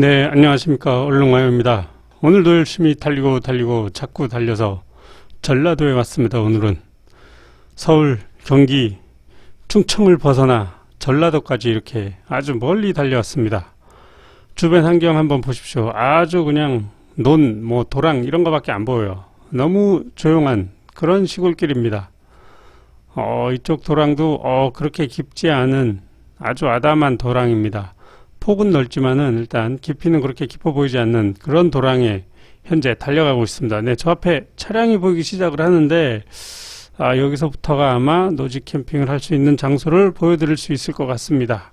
네, 안녕하십니까. 얼렁마요입니다. 오늘도 열심히 달리고 달리고 자꾸 달려서 전라도에 왔습니다. 오늘은 서울, 경기, 충청을 벗어나 전라도까지 이렇게 아주 멀리 달려왔습니다. 주변 환경 한번 보십시오. 아주 그냥 논, 뭐 도랑 이런 거밖에 안 보여요. 너무 조용한 그런 시골길입니다. 어, 이쪽 도랑도 어, 그렇게 깊지 않은 아주 아담한 도랑입니다. 폭은 넓지만은 일단 깊이는 그렇게 깊어 보이지 않는 그런 도랑에 현재 달려가고 있습니다. 네, 저 앞에 차량이 보이기 시작을 하는데 아, 여기서부터가 아마 노지 캠핑을 할 수 있는 장소를 보여드릴 수 있을 것 같습니다.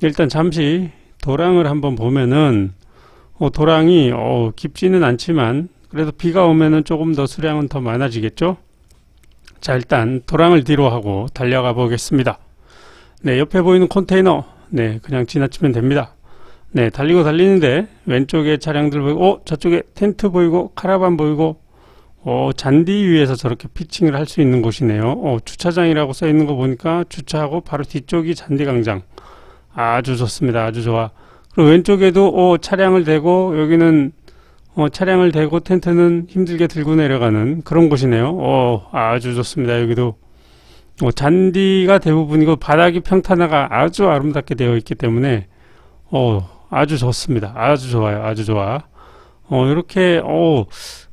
일단 잠시 도랑을 한번 보면은 어, 도랑이 어, 깊지는 않지만 그래도 비가 오면은 조금 더 수량은 더 많아지겠죠? 자, 일단 도랑을 뒤로 하고 달려가 보겠습니다. 네, 옆에 보이는 컨테이너 네, 그냥 지나치면 됩니다. 네, 달리고 달리는데 왼쪽에 차량들 보이고, 어, 저쪽에 텐트 보이고, 카라반 보이고, 어, 잔디 위에서 저렇게 피칭을 할 수 있는 곳이네요. 어, 주차장이라고 써 있는 거 보니까 주차하고 바로 뒤쪽이 잔디 광장. 아주 좋습니다. 아주 좋아. 그리고 왼쪽에도 어, 차량을 대고 여기는 어, 차량을 대고 텐트는 힘들게 들고 내려가는 그런 곳이네요. 어, 아주 좋습니다. 여기도 어, 잔디가 대부분이고 바닥이 평탄화가 아주 아름답게 되어 있기 때문에 어, 아주 좋습니다. 아주 좋아요. 아주 좋아. 어, 이렇게 어,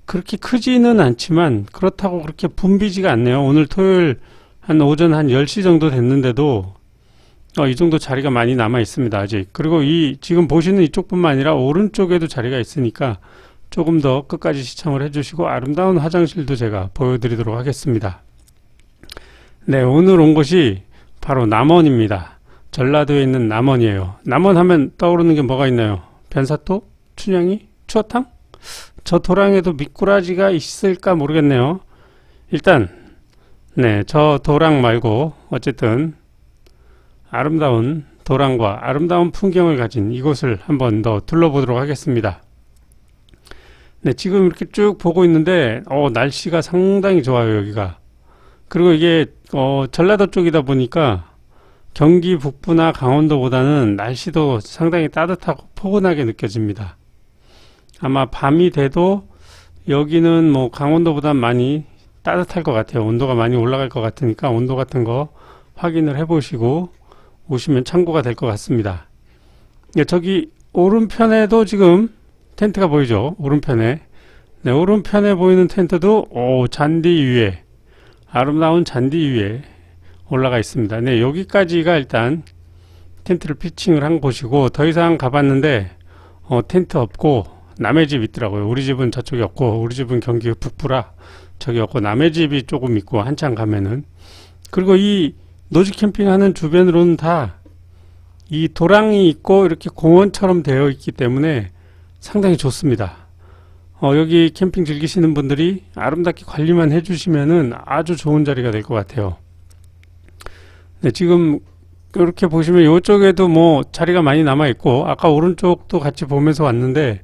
그렇게 크지는 않지만 그렇다고 그렇게 붐비지가 않네요. 오늘 토요일 한 오전 한 10시 정도 됐는데도 어, 이 정도 자리가 많이 남아 있습니다. 아직. 그리고 이 지금 보시는 이쪽뿐만 아니라 오른쪽에도 자리가 있으니까 조금 더 끝까지 시청을 해주시고 아름다운 화장실도 제가 보여드리도록 하겠습니다. 네, 오늘 온 곳이 바로 남원입니다. 전라도에 있는 남원이에요. 남원 하면 떠오르는 게 뭐가 있나요? 변사또? 춘향이? 추어탕? 저 도랑에도 미꾸라지가 있을까 모르겠네요. 일단, 네, 저 도랑 말고, 어쨌든, 아름다운 도랑과 아름다운 풍경을 가진 이곳을 한번 더 둘러보도록 하겠습니다. 네, 지금 이렇게 쭉 보고 있는데, 어, 날씨가 상당히 좋아요, 여기가. 그리고 이게 어, 전라도 쪽이다 보니까 경기 북부나 강원도보다는 날씨도 상당히 따뜻하고 포근하게 느껴집니다. 아마 밤이 돼도 여기는 뭐 강원도보다 많이 따뜻할 것 같아요. 온도가 많이 올라갈 것 같으니까 온도 같은 거 확인을 해보시고 오시면 참고가 될 것 같습니다. 예, 저기 오른편에도 지금 텐트가 보이죠? 오른편에. 네, 오른편에 보이는 텐트도 오, 잔디 위에 아름다운 잔디 위에 올라가 있습니다. 네, 여기까지가 일단 텐트를 피칭을 한 곳이고 더 이상 가봤는데 어, 텐트 없고 남의 집 있더라고요. 우리 집은 저쪽이 없고 우리 집은 경기 북부라 저기 없고 남의 집이 조금 있고 한참 가면은 그리고 이 노지 캠핑하는 주변으로는 다 이 도랑이 있고 이렇게 공원처럼 되어 있기 때문에 상당히 좋습니다. 어, 여기 캠핑 즐기시는 분들이 아름답게 관리만 해주시면은 아주 좋은 자리가 될 것 같아요. 네, 지금 이렇게 보시면 이쪽에도 뭐 자리가 많이 남아 있고 아까 오른쪽도 같이 보면서 왔는데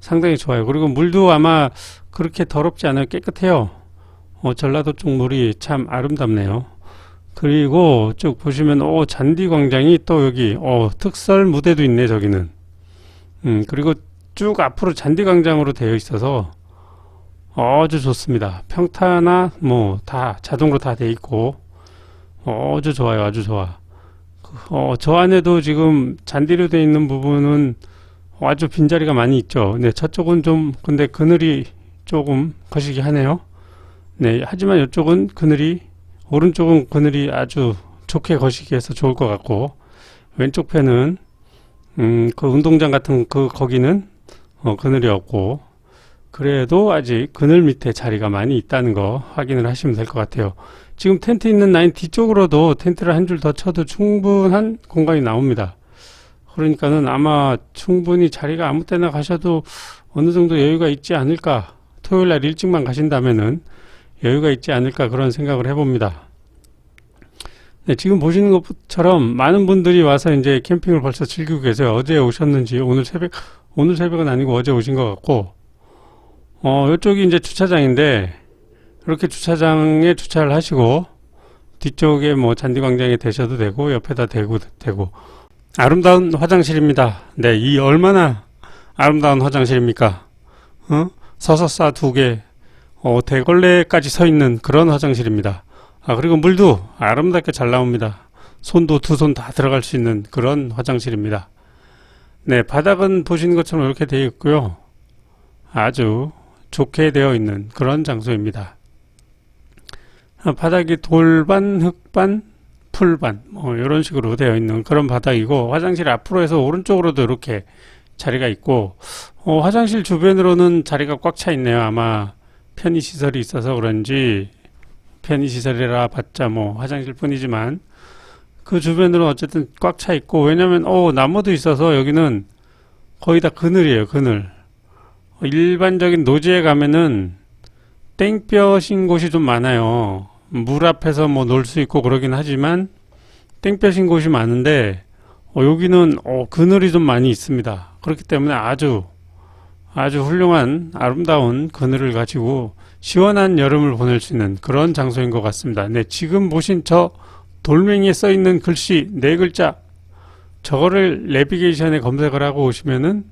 상당히 좋아요. 그리고 물도 아마 그렇게 더럽지 않아요. 깨끗해요. 어, 전라도 쪽 물이 참 아름답네요. 그리고 쭉 보시면 오 잔디 광장이 또 여기 어 특설 무대도 있네 저기는. 음 그리고 쭉 앞으로 잔디 광장으로 되어 있어서 아주 좋습니다. 평타나 뭐 다 자동으로 다 돼 있고 아주 좋아요. 아주 좋아. 어, 저 안에도 지금 잔디로 되어 있는 부분은 아주 빈자리가 많이 있죠. 네, 저쪽은 좀 근데 그늘이 조금 거시기 하네요. 네, 하지만 이쪽은 그늘이 오른쪽은 그늘이 아주 좋게 거시기 해서 좋을 것 같고 왼쪽 편은 음, 그 운동장 같은 그 거기는 어, 그늘이 없고 그래도 아직 그늘 밑에 자리가 많이 있다는 거 확인을 하시면 될 것 같아요. 지금 텐트 있는 라인 뒤쪽으로도 텐트를 한 줄 더 쳐도 충분한 공간이 나옵니다. 그러니까는 아마 충분히 자리가 아무 때나 가셔도 어느 정도 여유가 있지 않을까. 토요일 날 일찍만 가신다면은 여유가 있지 않을까 그런 생각을 해봅니다. 네, 지금 보시는 것처럼 많은 분들이 와서 이제 캠핑을 벌써 즐기고 계세요. 어제 오셨는지 오늘 새벽 오늘 새벽은 아니고 어제 오신 것 같고, 어, 이쪽이 이제 주차장인데, 이렇게 주차장에 주차를 하시고, 뒤쪽에 뭐 잔디광장에 대셔도 되고, 옆에다 대고, 되고, 아름다운 화장실입니다. 네, 이 얼마나 아름다운 화장실입니까? 어? 서서싸 두 개, 어, 대걸레까지 서 있는 그런 화장실입니다. 아, 그리고 물도 아름답게 잘 나옵니다. 손도 두 손 다 들어갈 수 있는 그런 화장실입니다. 네, 바닥은 보시는 것처럼 이렇게 되어 있고요. 아주 좋게 되어 있는 그런 장소입니다. 아, 바닥이 돌반, 흙반, 풀반, 뭐 이런 식으로 되어 있는 그런 바닥이고 화장실 앞으로 해서 오른쪽으로도 이렇게 자리가 있고 어, 화장실 주변으로는 자리가 꽉 차 있네요. 아마 편의 시설이 있어서 그런지 편의 시설이라 봤자 뭐 화장실 뿐이지만 그 주변으로 어쨌든 꽉 차 있고 왜냐면 어 나무도 있어서 여기는 거의 다 그늘이에요. 그늘. 어, 일반적인 노지에 가면은 땡볕인 곳이 좀 많아요. 물 앞에서 뭐 놀 수 있고 그러긴 하지만 땡볕인 곳이 많은데 어, 여기는 어, 그늘이 좀 많이 있습니다. 그렇기 때문에 아주 아주 훌륭한 아름다운 그늘을 가지고 시원한 여름을 보낼 수 있는 그런 장소인 것 같습니다. 네, 지금 보신 저 돌멩이에 써 있는 글씨 네 글자 저거를 내비게이션에 검색을 하고 오시면은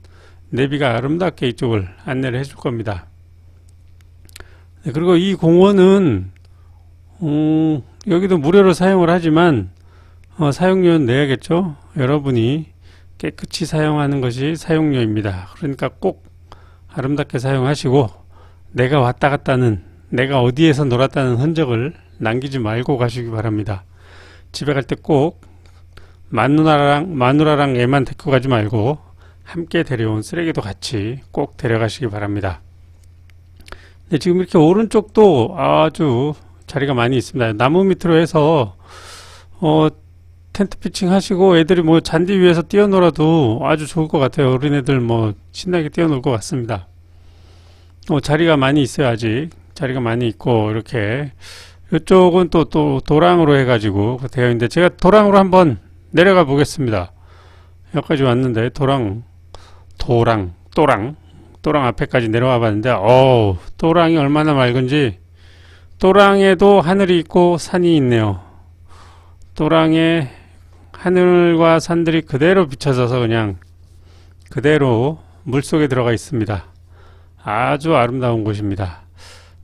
내비가 아름답게 이쪽을 안내를 해줄 겁니다. 네, 그리고 이 공원은 음, 여기도 무료로 사용을 하지만 어, 사용료는 내야겠죠. 여러분이 깨끗이 사용하는 것이 사용료입니다. 그러니까 꼭 아름답게 사용하시고 내가 왔다 갔다는 내가 어디에서 놀았다는 흔적을 남기지 말고 가시기 바랍니다. 집에 갈 때 꼭 마누라랑 마누라랑 애만 데리고 가지 말고 함께 데려온 쓰레기도 같이 꼭 데려가시기 바랍니다. 네, 지금 이렇게 오른쪽도 아주 자리가 많이 있습니다. 나무 밑으로 해서 어, 텐트 피칭 하시고 애들이 뭐 잔디 위에서 뛰어놀아도 아주 좋을 것 같아요. 어린애들 뭐 신나게 뛰어놀 것 같습니다. 어, 자리가 많이 있어요. 아직 자리가 많이 있고 이렇게 이쪽은 또 또 도랑으로 해가지고 되어 있는데 제가 도랑으로 한번 내려가 보겠습니다. 여기까지 왔는데 도랑 도랑 또랑 또랑 앞에까지 내려와 봤는데 어우 또랑이 얼마나 맑은지 또랑에도 하늘이 있고 산이 있네요. 또랑에 하늘과 산들이 그대로 비춰져서 그냥 그대로 물속에 들어가 있습니다. 아주 아름다운 곳입니다.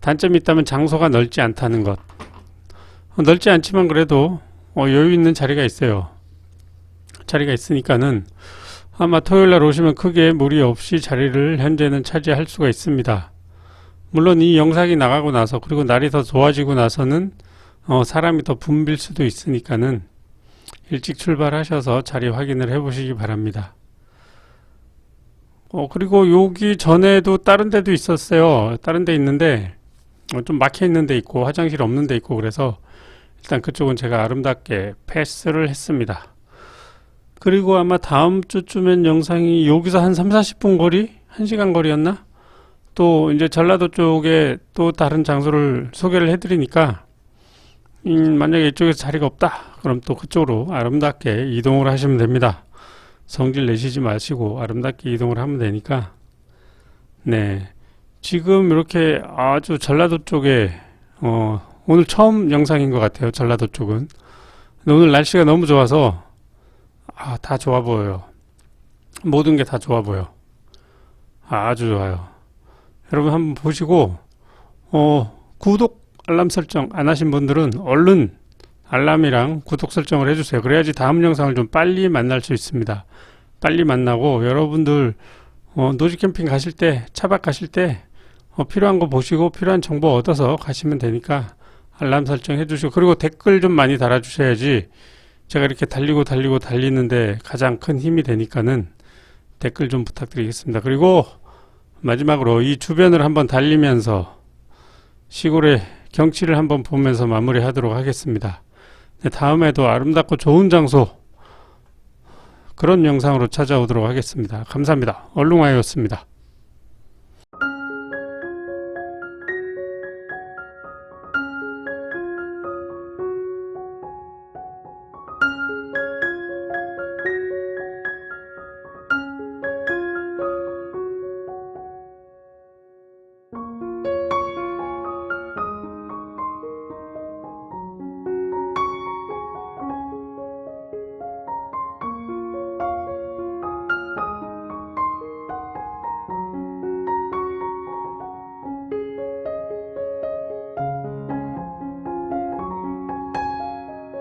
단점이 있다면 장소가 넓지 않다는 것. 어, 넓지 않지만 그래도 어, 여유 있는 자리가 있어요. 자리가 있으니까는 아마 토요일 날 오시면 크게 무리 없이 자리를 현재는 차지할 수가 있습니다. 물론 이 영상이 나가고 나서 그리고 날이 더 좋아지고 나서는 어, 사람이 더 붐빌 수도 있으니까는 일찍 출발하셔서 자리 확인을 해 보시기 바랍니다. 어, 그리고 여기 전에도 다른 데도 있었어요. 다른 데 있는데 어, 좀 막혀 있는 데 있고 화장실 없는 데 있고 그래서 일단 그쪽은 제가 아름답게 패스를 했습니다. 그리고 아마 다음 주쯤엔 영상이 여기서 한 3, 40분 거리? 1시간 거리였나? 또 이제 전라도 쪽에 또 다른 장소를 소개를 해드리니까 음, 만약에 이쪽에서 자리가 없다 그럼 또 그쪽으로 아름답게 이동을 하시면 됩니다 성질 내시지 마시고 아름답게 이동을 하면 되니까 네 지금 이렇게 아주 전라도 쪽에 어, 오늘 처음 영상인 것 같아요 전라도 쪽은 근데 오늘 날씨가 너무 좋아서 아, 다 좋아 보여요 모든 게 다 좋아 보여 아주 좋아요 여러분 한번 보시고 어, 구독 알람 설정 안 하신 분들은 얼른 알람이랑 구독 설정을 해주세요. 그래야지 다음 영상을 좀 빨리 만날 수 있습니다. 빨리 만나고 여러분들 어, 노지 캠핑 가실 때 차박 가실 때 어, 필요한 거 보시고 필요한 정보 얻어서 가시면 되니까 알람 설정 해주시고 그리고 댓글 좀 많이 달아주셔야지 제가 이렇게 달리고 달리고 달리는데 가장 큰 힘이 되니까는 댓글 좀 부탁드리겠습니다. 그리고 마지막으로 이 주변을 한번 달리면서 시골의 경치를 한번 보면서 마무리하도록 하겠습니다. 네, 다음에도 아름답고 좋은 장소 그런 영상으로 찾아오도록 하겠습니다. 감사합니다. 얼룽아이였습니다.